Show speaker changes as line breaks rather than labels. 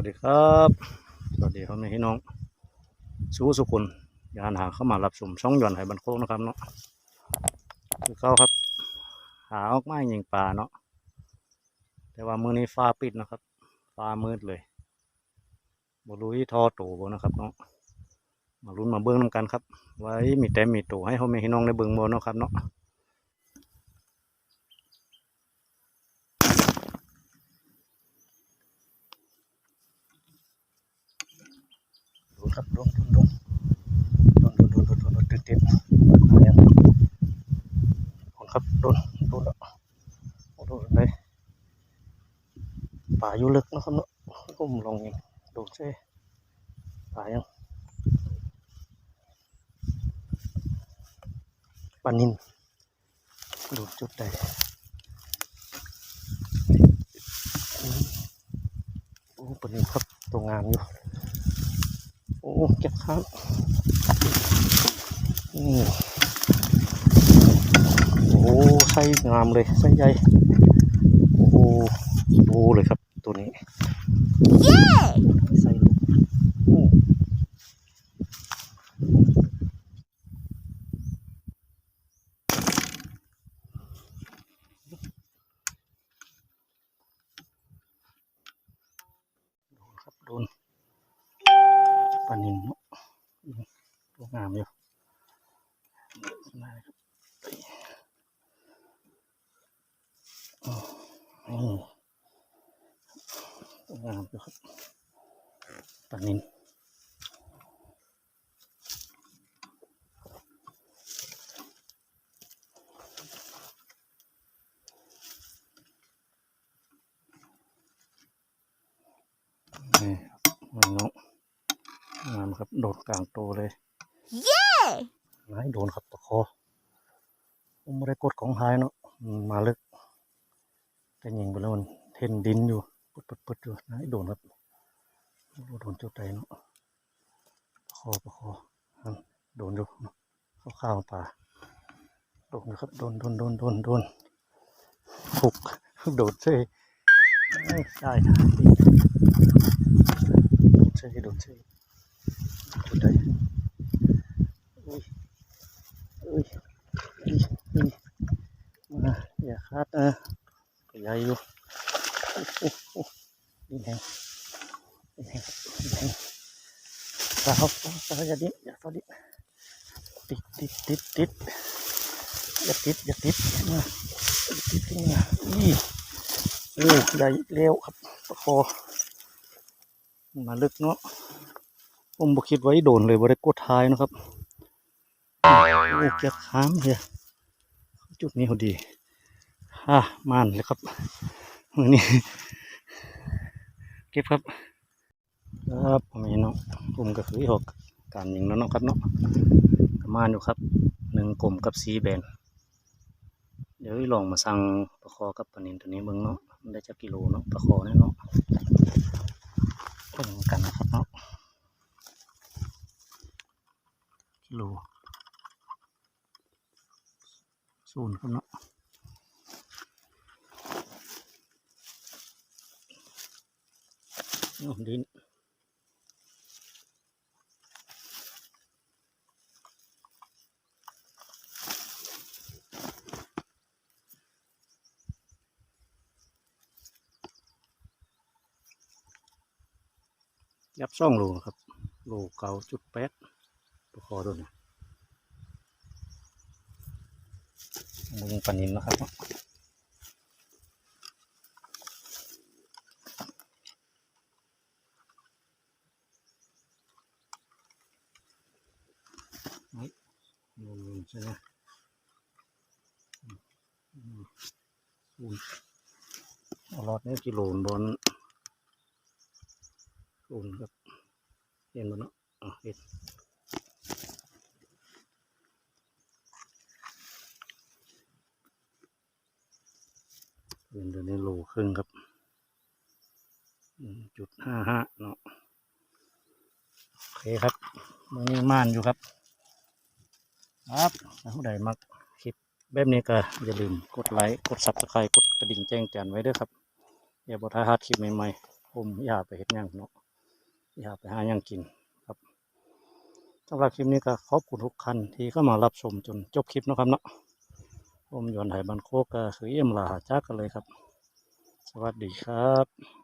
วัสดีครับ สวัสดีพ่อแม่พี่น้องสู้สุขุนยานหาเข้ามารับชมช่องหย่อนไหบันโคกนะครับเนาะคือเขาครับ หาออกไม้ยิงปลาเนาะแต่ว่ามือนี้ฟ้าปิดนะครับ ฟ้ามืดเลยบรู้ที่ทอโตบ่นะครับเนาะมาลุ้นมาเบิ้งนำกันครับ ไว้มีแต่มีโตให้พ่อแม่พี่น้องได้เบิ้งบ่เนาะครับเนาะ โดน ครับโดนโดนโดนโดนโดนโดนโดนโดนโดนติดติดอะไรอะโดนครับโดนโดนแล้วโอ้โดนเลยป่าอยู่ลึกนะครับเนาะก้มลงยิงโดนเซ่ป่ายังปานินโดนจุดใดโอ้ปานินครับตัวงามอยู่ อ้เก็บครับอืมโอ้ไส้งามเลยไส้ใหญ่โอ้โหโอ้เลยครับตัวนี้เย้ไส้ลูกอืมโดนครับโดน ปลานินเนาะตัวงามอยู่ได้ครับนี่ตัวงามอยู่ครับปลานินนี่น้องามครับ โดดกลางโตเลย
เย้
นายโดนครับตะคอผมไม่ได้กดของหายเนาะมันมาลึกแต่ยิงไปแล้วมันเทนดินอยู่ปุดปุดปุดอยู่นายโดนครับโดนจุดใดเนาะตะคอตะคออันโดนอยู่เนาะเข้าข้าวป่าโดนอยู่ครับโดนโดนโดนโดนโดนหุกโดดเซ่เอ้ยใช่โดดเซ่โดดเซ่ มาอย่าคาดนะตัวใหญ่อยู่โอ้โหโอ้โหนี่แหงนี่แหงครับนี่แหงสาวสาวอย่าดิ้นอย่าสาวดิ้นติดติดติดติดอย่าติดอย่าติดมาอย่าติดขึ้นมานี่โอ้ใหญ่เร็วครับตะคอมาลึกเนาะ ผมบ่คิดไว้โดนเลยบ่ได้กดท้ายเนาะครับโอ้เก็บค้ามเลยจุดนี้พอดีฮ่าม่านเลยครับมือนี้เก็บครับครับผมเห็นเนาะกลุ่มก็คือหกการยิงแล้วเนาะครับเนาะประมาณอยู่ครับหนึ่งกลุ่มกับสีแบนเดี๋ยวลองมาสั่งประคอกับปลานินตัวนี้เบิ่งเนาะมันได้จักกิโลเนาะประคอเนี่ยเนาะเพิ่งกันนะครับเนาะ กิโลศูนย์ครับเนาะโอ้ดินยับซ่องโลนะครับ โลเก่าจุดแปด คอตัวนี้มึงปนินนะครับเนาะเฮ้ยลงใช่ไหมอุ้ยอารอดนี่กิโลนบนโอนครับเห็นมันเนาะอะเห็น เป็นเดือนในโลครึ่งครับจุดห้าห้าเนาะโอเคครับมือนี้ม่านอยู่ครับ ครับถ้าผู้ใดมักคลิปแบบนี้ก็อย่าลืมกดไลค์กดซับสไครต์กดกระดิ่งแจ้งเตือนไว้ด้วยครับอย่าบอท้าหาคลิปใหม่ๆผมอย่าไปเฮ็ดหยังเนาะอย่าไปหายังกินครับสำหรับคลิปนี้ก็ขอบคุณทุกท่านที่เข้ามารับชมจนจบคลิปนะครับเนาะ ผมยอนไหบันโคกก็คือเอี่ยมลาจากกันเลยครับ สวัสดีครับ